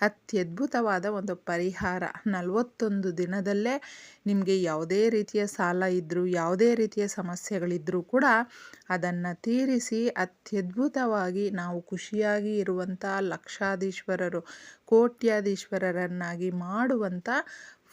ಅತ್ಯದ್ಭುತವಾದ ಒಂದು ಪರಿಹಾರ. ನಲವತ್ತೊಂದು ದಿನದಲ್ಲೇ ನಿಮಗೆ ಯಾವುದೇ ರೀತಿಯ ಸಾಲ ಇದ್ದರೂ ಯಾವುದೇ ರೀತಿಯ ಸಮಸ್ಯೆಗಳಿದ್ದರೂ ಕೂಡ ಅದನ್ನು ತೀರಿಸಿ ಅತ್ಯದ್ಭುತವಾಗಿ ನಾವು ಖುಷಿಯಾಗಿ ಇರುವಂಥ ಲಕ್ಷಾಧೀಶ್ವರರು, ಕೋಟ್ಯಾಧೀಶ್ವರರನ್ನಾಗಿ ಮಾಡುವಂಥ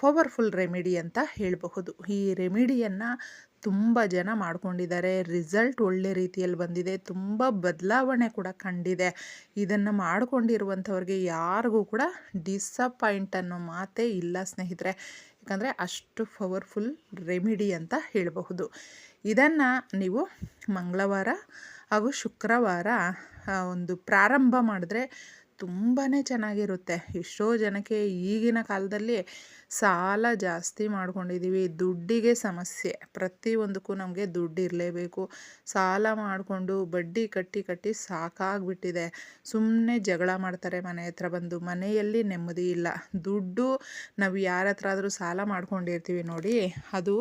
ಪವರ್ಫುಲ್ ರೆಮಿಡಿ ಅಂತ ಹೇಳಬಹುದು. ಈ ರೆಮಿಡಿಯನ್ನು ತುಂಬ ಜನ ಮಾಡ್ಕೊಂಡಿದ್ದಾರೆ. ರಿಸಲ್ಟ್ ಒಳ್ಳೆ ರೀತಿಯಲ್ಲಿ ಬಂದಿದೆ. ತುಂಬ ಬದಲಾವಣೆ ಕೂಡ ಕಂಡಿದೆ. ಇದನ್ನು ಮಾಡಿಕೊಂಡಿರುವಂಥವ್ರಿಗೆ ಯಾರಿಗೂ ಕೂಡ ಡಿಸಪಾಯಿಂಟ್ ಅನ್ನೋ ಮಾತೇ ಇಲ್ಲ ಸ್ನೇಹಿತರೆ. ಯಾಕಂದರೆ ಅಷ್ಟು ಪವರ್ಫುಲ್ ರೆಮಿಡಿ ಅಂತ ಹೇಳಬಹುದು. ಇದನ್ನು ನೀವು ಮಂಗಳವಾರ ಹಾಗೂ ಶುಕ್ರವಾರ ಒಂದು ಪ್ರಾರಂಭ ಮಾಡಿದ್ರೆ ತುಂಬಾ ಚೆನ್ನಾಗಿರುತ್ತೆ. ಎಷ್ಟೋ ಜನಕ್ಕೆ ಈಗಿನ ಕಾಲದಲ್ಲಿ ಸಾಲ ಜಾಸ್ತಿ ಮಾಡ್ಕೊಂಡಿದ್ದೀವಿ ದುಡ್ಡಿಗೆ ಸಮಸ್ಯೆ. ಪ್ರತಿಯೊಂದಕ್ಕೂ ನಮಗೆ ದುಡ್ಡು ಇರಲೇಬೇಕು. ಸಾಲ ಮಾಡಿಕೊಂಡು ಬಡ್ಡಿ ಕಟ್ಟಿ ಕಟ್ಟಿ ಸಾಕಾಗ್ಬಿಟ್ಟಿದೆ. ಸುಮ್ಮನೆ ಜಗಳ ಮಾಡ್ತಾರೆ ಮನೆ ಹತ್ರ ಬಂದು. ಮನೆಯಲ್ಲಿ ನೆಮ್ಮದಿ ಇಲ್ಲ. ದುಡ್ಡು ನಾವು ಯಾರ ಹತ್ರ ಆದರೂ ಸಾಲ ಮಾಡ್ಕೊಂಡಿರ್ತೀವಿ ನೋಡಿ. ಅದು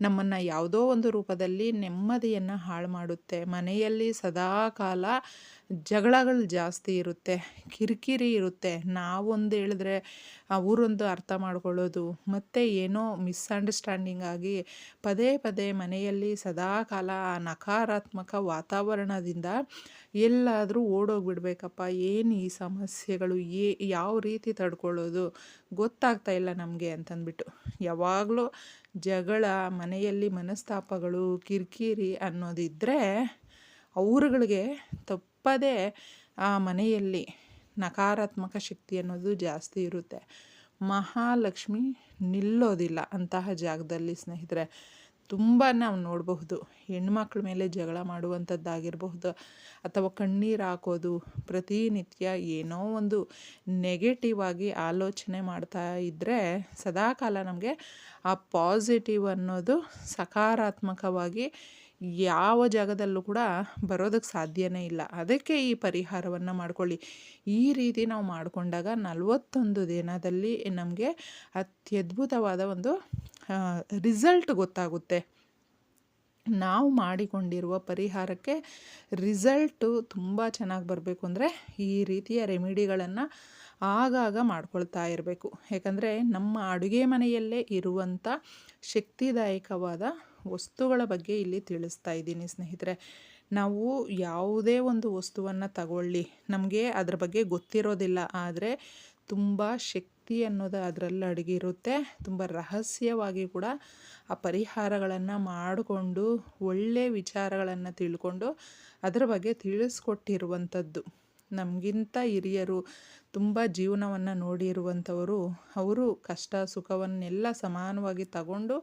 ನಮ್ಮನ್ನು ಯಾವುದೋ ಒಂದು ರೂಪದಲ್ಲಿ ನೆಮ್ಮದಿಯನ್ನು ಹಾಳು ಮಾಡುತ್ತೆ. ಮನೆಯಲ್ಲಿ ಸದಾ ಕಾಲ ಜಗಳಗಳು ಜಾಸ್ತಿ ಇರುತ್ತೆ, ಕಿರಿಕಿರಿ ಇರುತ್ತೆ. ನಾವೊಂದು ಹೇಳಿದ್ರೆ ಅವರೊಂದು ಅರ್ಥ ಮಾಡ್ಕೊಳ್ಳೋದು, ಮತ್ತು ಏನೋ ಮಿಸ್ಅಂಡರ್ಸ್ಟ್ಯಾಂಡಿಂಗ್ ಆಗಿ ಪದೇ ಪದೇ ಮನೆಯಲ್ಲಿ ಸದಾಕಾಲ ನಕಾರಾತ್ಮಕ ವಾತಾವರಣದಿಂದ ಎಲ್ಲಾದರೂ ಓಡೋಗ್ಬಿಡ್ಬೇಕಪ್ಪ. ಏನು ಈ ಸಮಸ್ಯೆಗಳು? ಏ, ಯಾವ ರೀತಿ ತಡ್ಕೊಳ್ಳೋದು? ಗೊತ್ತಾಗ್ತಾ ಇಲ್ಲ ನಮಗೆ ಅಂತಂದ್ಬಿಟ್ಟು. ಯಾವಾಗಲೂ ಜಗಳ, ಮನೆಯಲ್ಲಿ ಮನಸ್ತಾಪಗಳು, ಕಿರಿಕಿರಿ ಅನ್ನೋದಿದ್ದರೆ ಅವ್ರುಗಳಿಗೆ ತಪ್ಪದೇ ಆ ಮನೆಯಲ್ಲಿ ನಕಾರಾತ್ಮಕ ಶಕ್ತಿ ಅನ್ನೋದು ಜಾಸ್ತಿ ಇರುತ್ತೆ. ಮಹಾಲಕ್ಷ್ಮಿ ನಿಲ್ಲೋದಿಲ್ಲ ಅಂತಹ ಜಾಗದಲ್ಲಿ ಸ್ನೇಹಿತರೆ. ತುಂಬ ನಾವು ನೋಡಬಹುದು. ಹೆಣ್ಮಕ್ಳ ಮೇಲೆ ಜಗಳ ಮಾಡುವಂಥದ್ದಾಗಿರಬಹುದು. ಅಥವಾ ಕಣ್ಣೀರು ಹಾಕೋದು, ಪ್ರತಿನಿತ್ಯ ಏನೋ ಒಂದು ನೆಗೆಟಿವ್ ಆಗಿ ಆಲೋಚನೆ ಮಾಡ್ತಾ ಇದ್ದರೆ ಸದಾಕಾಲ ನಮಗೆ ಆ ಪಾಸಿಟಿವ್ ಅನ್ನೋದು ಸಕಾರಾತ್ಮಕವಾಗಿ ಯಾವ ಜಾಗದಲ್ಲೂ ಕೂಡ ಬರೋದಕ್ಕೆ ಸಾಧ್ಯನೇ ಇಲ್ಲ. ಅದಕ್ಕೆ ಈ ಪರಿಹಾರವನ್ನು ಮಾಡ್ಕೊಳ್ಳಿ. ಈ ರೀತಿ ನಾವು ಮಾಡಿಕೊಂಡಾಗ ನಲವತ್ತೊಂದು ದಿನದಲ್ಲಿ ನಮಗೆ ಅತ್ಯದ್ಭುತವಾದ ಒಂದು ರಿಸಲ್ಟ್ ಗೊತ್ತಾಗುತ್ತೆ. ನಾವು ಮಾಡಿಕೊಂಡಿರುವ ಪರಿಹಾರಕ್ಕೆ ರಿಸಲ್ಟು ತುಂಬ ಚೆನ್ನಾಗಿ ಬರಬೇಕು ಅಂದರೆ ಈ ರೀತಿಯ ರೆಮಿಡಿಗಳನ್ನು ಆಗಾಗ ಮಾಡ್ಕೊಳ್ತಾ ಇರಬೇಕು. ಯಾಕಂದರೆ ನಮ್ಮ ಅಡುಗೆ ಮನೆಯಲ್ಲೇ ಇರುವಂಥ ಶಕ್ತಿದಾಯಕವಾದ ವಸ್ತುಗಳ ಬಗ್ಗೆ ಇಲ್ಲಿ ತಿಳಿಸ್ತಾ ಇದ್ದೀನಿ ಸ್ನೇಹಿತರೆ. ನಾವು ಯಾವುದೇ ಒಂದು ವಸ್ತುವನ್ನು ತಗೊಳ್ಳಿ. ನಮಗೆ ಅದ್ರ ಬಗ್ಗೆ ಗೊತ್ತಿರೋದಿಲ್ಲ. ಆದರೆ ತುಂಬ ಶಕ್ತಿ ಅನ್ನೋದು ಅದರಲ್ಲಿ ಅಡಗಿರುತ್ತೆ. ತುಂಬ ರಹಸ್ಯವಾಗಿ ಕೂಡ ಆ ಪರಿಹಾರಗಳನ್ನು ಮಾಡಿಕೊಂಡು ಒಳ್ಳೆಯ ವಿಚಾರಗಳನ್ನು ತಿಳ್ಕೊಂಡು ಅದರ ಬಗ್ಗೆ ತಿಳಿಸ್ಕೊಟ್ಟಿರುವಂಥದ್ದು. ನಮಗಿಂತ ಹಿರಿಯರು ತುಂಬ ಜೀವನವನ್ನು ನೋಡಿರುವಂಥವರು, ಅವರು ಕಷ್ಟ ಸುಖವನ್ನೆಲ್ಲ ಸಮಾನವಾಗಿ ತಗೊಂಡು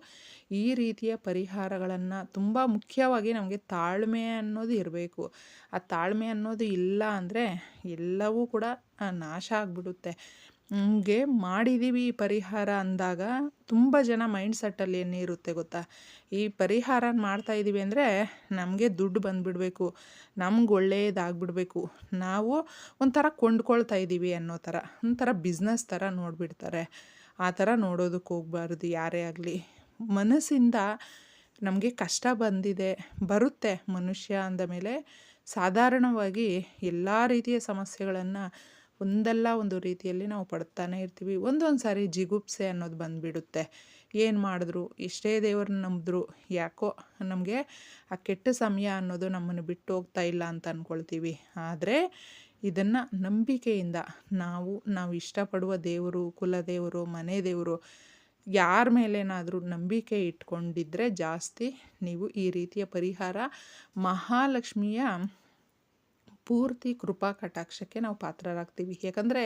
ಈ ರೀತಿಯ ಪರಿಹಾರಗಳನ್ನು ತುಂಬ ಮುಖ್ಯವಾಗಿ ನಮಗೆ ತಾಳ್ಮೆ ಅನ್ನೋದು ಇರಬೇಕು. ಆ ತಾಳ್ಮೆ ಅನ್ನೋದು ಇಲ್ಲ ಅಂದರೆ ಎಲ್ಲವೂ ಕೂಡ ನಾಶ ಆಗಿಬಿಡುತ್ತೆ. ನಮಗೆ ಮಾಡಿದ್ದೀವಿ ಈ ಪರಿಹಾರ ಅಂದಾಗ ತುಂಬ ಜನ ಮೈಂಡ್ ಸೆಟ್ಟಲ್ಲಿ ಏನಿರುತ್ತೆ ಗೊತ್ತಾ? ಈ ಪರಿಹಾರ ಮಾಡ್ತಾ ಇದ್ದೀವಿ ಅಂದರೆ ನಮಗೆ ದುಡ್ಡು ಬಂದುಬಿಡಬೇಕು, ನಮ್ಗೆ ಒಳ್ಳೆಯದಾಗ್ಬಿಡ್ಬೇಕು ನಾವು ಒಂಥರ ಕೊಂಡ್ಕೊಳ್ತಾ ಇದ್ದೀವಿ ಅನ್ನೋ ಥರ, ಒಂಥರ ಬಿಸ್ನೆಸ್ ಥರ ನೋಡಿಬಿಡ್ತಾರೆ. ಆ ಥರ ನೋಡೋದಕ್ಕೆ ಹೋಗ್ಬಾರ್ದು ಯಾರೇ ಆಗಲಿ. ಮನಸ್ಸಿಂದ ನಮಗೆ ಕಷ್ಟ ಬಂದಿದೆ, ಬರುತ್ತೆ ಮನುಷ್ಯ ಅಂದ ಮೇಲೆ ಸಾಧಾರಣವಾಗಿ ಎಲ್ಲ ರೀತಿಯ ಸಮಸ್ಯೆಗಳನ್ನು ಒಂದಲ್ಲ ಒಂದು ರೀತಿಯಲ್ಲಿ ನಾವು ಪಡ್ತಾನೆ ಇರ್ತೀವಿ. ಒಂದೊಂದು ಸಾರಿ ಜಿಗುಪ್ಸೆ ಅನ್ನೋದು ಬಂದುಬಿಡುತ್ತೆ. ಏನು ಮಾಡಿದ್ರು? ಇಷ್ಟೇ ದೇವ್ರನ್ನ ನಂಬಿದ್ರು. ಯಾಕೋ ನಮಗೆ ಆ ಕೆಟ್ಟ ಸಮಯ ಅನ್ನೋದು ನಮ್ಮನ್ನು ಬಿಟ್ಟು ಹೋಗ್ತಾ ಇಲ್ಲ ಅಂತ ಅಂದ್ಕೊಳ್ತೀವಿ ಆದರೆ ಇದನ್ನು ನಂಬಿಕೆಯಿಂದ ನಾವು ನಾವು ಇಷ್ಟಪಡುವ ದೇವರು, ಕುಲದೇವರು, ಮನೆ ದೇವರು, ಯಾರ ಮೇಲೇನಾದರೂ ನಂಬಿಕೆ ಇಟ್ಕೊಂಡಿದ್ರೆ ಜಾಸ್ತಿ ನೀವು ಈ ರೀತಿಯ ಪರಿಹಾರ ಮಹಾಲಕ್ಷ್ಮಿಯ ಪೂರ್ತಿ ಕೃಪಾ ಕಟಾಕ್ಷಕ್ಕೆ ನಾವು ಪಾತ್ರರಾಗ್ತೀವಿ. ಯಾಕಂದರೆ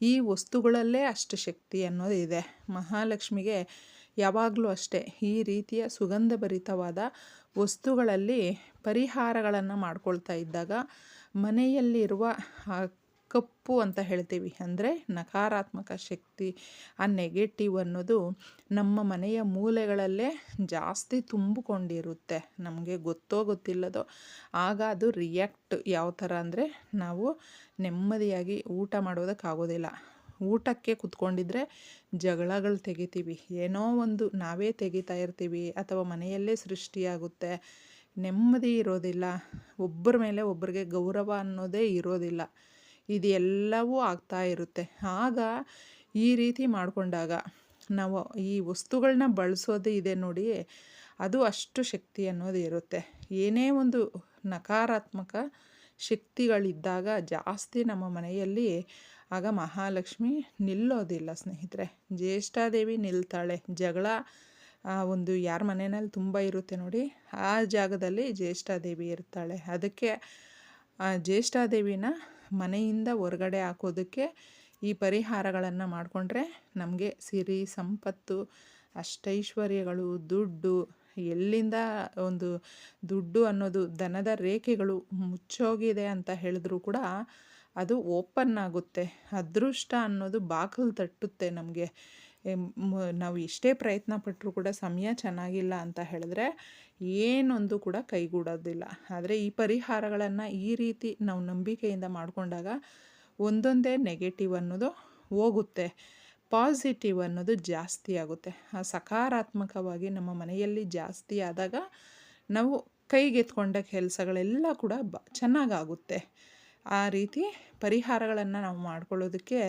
ಈ ವಸ್ತುಗಳಲ್ಲೇ ಅಷ್ಟು ಶಕ್ತಿ ಅನ್ನೋದು ಇದೆ ಮಹಾಲಕ್ಷ್ಮಿಗೆ ಯಾವಾಗಲೂ ಅಷ್ಟೇ ಈ ರೀತಿಯ ಸುಗಂಧಭರಿತವಾದ ವಸ್ತುಗಳಲ್ಲಿ ಪರಿಹಾರಗಳನ್ನು ಮಾಡ್ಕೊಳ್ತಾ ಇದ್ದಾಗ ಮನೆಯಲ್ಲಿರುವ ಕಪ್ಪು ಅಂತ ಹೇಳ್ತೀವಿ. ಅಂದರೆ ನಕಾರಾತ್ಮಕ ಶಕ್ತಿ ಆ ನೆಗೆಟಿವ್ ಅನ್ನೋದು ನಮ್ಮ ಮನೆಯ ಮೂಲೆಗಳಲ್ಲೇ ಜಾಸ್ತಿ ತುಂಬಿಕೊಂಡಿರುತ್ತೆ. ನಮಗೆ ಗೊತ್ತೋ ಗೊತ್ತಿಲ್ಲದೋ. ಆಗ ಅದು ರಿಯಾಕ್ಟ್ ಯಾವ ಥರ ಅಂದರೆ ನಾವು ನೆಮ್ಮದಿಯಾಗಿ ಊಟ ಮಾಡೋದಕ್ಕಾಗೋದಿಲ್ಲ. ಊಟಕ್ಕೆ ಕುತ್ಕೊಂಡಿದ್ರೆ ಜಗಳಗಳು ತೆಗಿತೀವಿ. ಏನೋ ಒಂದು ನಾವೇ ತೆಗಿತಾ ಇರ್ತೀವಿ ಅಥವಾ ಮನೆಯಲ್ಲೇ ಸೃಷ್ಟಿಯಾಗುತ್ತೆ. ನೆಮ್ಮದಿ ಇರೋದಿಲ್ಲ. ಒಬ್ಬರ ಮೇಲೆ ಒಬ್ಬರಿಗೆ ಗೌರವ ಅನ್ನೋದೇ ಇರೋದಿಲ್ಲ. ಇದೆಲ್ಲವೂ ಆಗ್ತಾ ಇರುತ್ತೆ. ಆಗ ಈ ರೀತಿ ಮಾಡಿಕೊಂಡಾಗ ನಾವು ಈ ವಸ್ತುಗಳನ್ನ ಬಳಸೋದು ಇದೆ ನೋಡಿ ಅದು ಅಷ್ಟು ಶಕ್ತಿ ಅನ್ನೋದು ಇರುತ್ತೆ. ಏನೇ ಒಂದು ನಕಾರಾತ್ಮಕ ಶಕ್ತಿಗಳಿದ್ದಾಗ ಜಾಸ್ತಿ ನಮ್ಮ ಮನೆಯಲ್ಲಿ ಆಗ ಮಹಾಲಕ್ಷ್ಮಿ ನಿಲ್ಲೋದಿಲ್ಲ ಸ್ನೇಹಿತರೆ. ಜ್ಯೇಷ್ಠಾದೇವಿ ನಿಲ್ತಾಳೆ. ಜಗಳ ಒಂದು ಯಾರ ಮನೆಯಲ್ಲಿ ತುಂಬ ಇರುತ್ತೆ ನೋಡಿ, ಆ ಜಾಗದಲ್ಲಿ ಜ್ಯೇಷ್ಠಾದೇವಿ ಇರ್ತಾಳೆ. ಅದಕ್ಕೆ ಜ್ಯೇಷ್ಠಾದೇವಿನ ಮನೆಯಿಂದ ಹೊರಗಡೆ ಹಾಕೋದಕ್ಕೆ ಈ ಪರಿಹಾರಗಳನ್ನು ಮಾಡಿಕೊಂಡ್ರೆ ನಮಗೆ ಸಿರಿ, ಸಂಪತ್ತು, ಅಷ್ಟೈಶ್ವರ್ಯಗಳು, ದುಡ್ಡು, ಎಲ್ಲಿಂದ ಒಂದು ದುಡ್ಡು ಅನ್ನೋದು ದನದ ರೇಖೆಗಳು ಮುಚ್ಚೋಗಿದೆ ಅಂತ ಹೇಳಿದ್ರು ಕೂಡ ಅದು ಓಪನ್ ಆಗುತ್ತೆ. ಅದೃಷ್ಟ ಅನ್ನೋದು ಬಾಗಿಲು ತಟ್ಟುತ್ತೆ ನಮಗೆ. ನಾವು ಎಷ್ಟೇ ಪ್ರಯತ್ನ ಪಟ್ಟರೂ ಕೂಡ ಸಮಯ ಚೆನ್ನಾಗಿಲ್ಲ ಅಂತ ಹೇಳಿದ್ರೆ ಏನೊಂದು ಕೂಡ ಕೈಗೂಡೋದಿಲ್ಲ. ಆದರೆ ಈ ಪರಿಹಾರಗಳನ್ನು ಈ ರೀತಿ ನಾವು ನಂಬಿಕೆಯಿಂದ ಮಾಡಿಕೊಂಡಾಗ ಒಂದೊಂದೇ ನೆಗೆಟಿವ್ ಅನ್ನೋದು ಹೋಗುತ್ತೆ. ಪಾಸಿಟಿವ್ ಅನ್ನೋದು ಜಾಸ್ತಿ ಆಗುತ್ತೆ. ಆ ಸಕಾರಾತ್ಮಕವಾಗಿ ನಮ್ಮ ಮನೆಯಲ್ಲಿ ಜಾಸ್ತಿ ಆದಾಗ ನಾವು ಕೈಗೆತ್ಕೊಂಡ ಕೆಲಸಗಳೆಲ್ಲ ಕೂಡ ಬ ಚೆನ್ನಾಗಾಗುತ್ತೆ. ಆ ರೀತಿ ಪರಿಹಾರಗಳನ್ನು ನಾವು ಮಾಡ್ಕೊಳ್ಳೋದಕ್ಕೆ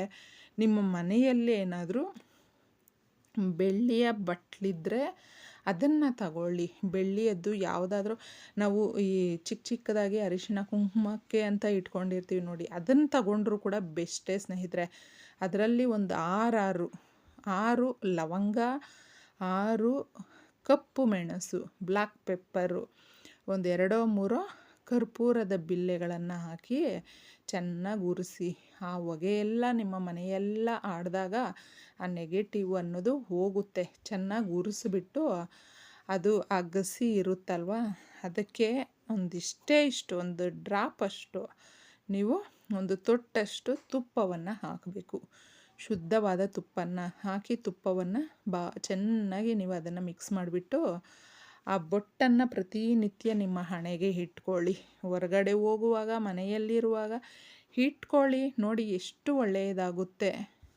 ನಿಮ್ಮ ಮನೆಯಲ್ಲಿ ಏನಾದರೂ ಬೆಳ್ಳಿಯ ಬಟ್ಲಿದ್ರೆ ಅದನ್ನು ತಗೊಳ್ಳಿ. ಬೆಳ್ಳಿಯದ್ದು ಯಾವುದಾದ್ರೂ ನಾವು ಈ ಚಿಕ್ಕ ಚಿಕ್ಕದಾಗಿ ಅರಿಶಿಣ ಕುಂಕುಮಕ್ಕೆ ಅಂತ ಇಟ್ಕೊಂಡಿರ್ತೀವಿ ನೋಡಿ, ಅದನ್ನು ತಗೊಂಡ್ರೂ ಕೂಡ ಬೆಸ್ಟೇ ಸ್ನೇಹಿತರೆ. ಅದರಲ್ಲಿ ಒಂದು ಆರಾರು, ಆರು ಲವಂಗ, ಆರು ಕಪ್ಪು ಮೆಣಸು ಬ್ಲ್ಯಾಕ್ ಪೆಪ್ಪರು, ಒಂದು ಎರಡೋ ಮೂರೋ ಕರ್ಪೂರದ ಬಿಲ್ಲೆಗಳನ್ನು ಹಾಕಿ ಚೆನ್ನಾಗಿ ಉರಿಸಿ, ಆ ಹೊಗೆಯೆಲ್ಲ ನಿಮ್ಮ ಮನೆಯೆಲ್ಲ ಆಡಿದಾಗ ಆ ನೆಗೆಟಿವ್ ಅನ್ನೋದು ಹೋಗುತ್ತೆ. ಚೆನ್ನಾಗಿ ಉರಿಸ್ಬಿಟ್ಟು ಅದು ಅಗಸಿ ಇರುತ್ತಲ್ವಾ? ಅದಕ್ಕೆ ಒಂದಿಷ್ಟೇ ಇಷ್ಟು, ಒಂದು ಡ್ರಾಪ್ ಅಷ್ಟು ನೀವು ಒಂದು ತೊಟ್ಟಷ್ಟು ತುಪ್ಪವನ್ನು ಹಾಕಬೇಕು. ಶುದ್ಧವಾದ ತುಪ್ಪನ ಹಾಕಿ ತುಪ್ಪವನ್ನು ಬಾ, ಚೆನ್ನಾಗಿ ನೀವು ಅದನ್ನು ಮಿಕ್ಸ್ ಮಾಡಿಬಿಟ್ಟು ಆ ಬೊಟ್ಟನ್ನು ಪ್ರತಿನಿತ್ಯ ನಿಮ್ಮ ಹಣೆಗೆ ಇಟ್ಕೊಳ್ಳಿ. ಹೊರಗಡೆ ಹೋಗುವಾಗ, ಮನೆಯಲ್ಲಿರುವಾಗ ಇಟ್ಕೊಳ್ಳಿ. ನೋಡಿ ಎಷ್ಟು ಒಳ್ಳೆಯದಾಗುತ್ತೆ.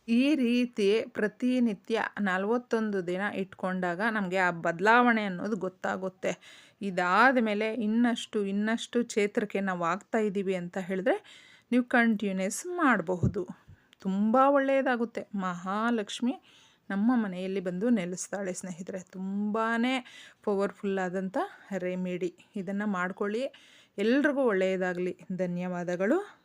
ಈ ರೀತಿ ಪ್ರತಿನಿತ್ಯ ನಲವತ್ತೊಂದು ದಿನ ಇಟ್ಕೊಂಡಾಗ ನಮಗೆ ಆ ಬದಲಾವಣೆ ಅನ್ನೋದು ಗೊತ್ತಾಗುತ್ತೆ. ಇದಾದ ಮೇಲೆ ಇನ್ನಷ್ಟು ಇನ್ನಷ್ಟು ಚೇತರಿಕೆ ನಾವು ಆಗ್ತಾ ಇದ್ದೀವಿ ಅಂತ ಹೇಳಿದ್ರೆ ನೀವು ಕಂಟಿನ್ಯೂಸ್ ಮಾಡಬಹುದು. ತುಂಬ ಒಳ್ಳೆಯದಾಗುತ್ತೆ. ಮಹಾಲಕ್ಷ್ಮಿ ನಮ್ಮ ಮನೆಯಲ್ಲಿ ಬಂದು ನೆಲೆಸ್ತಾಳೆ ಸ್ನೇಹಿತರೆ. ತುಂಬಾ ಪವರ್ಫುಲ್ಲಾದಂಥ ರೆಮಿಡಿ ಇದನ್ನು ಮಾಡ್ಕೊಳ್ಳಿ. ಎಲ್ರಿಗೂ ಒಳ್ಳೆಯದಾಗಲಿ. ಧನ್ಯವಾದಗಳು.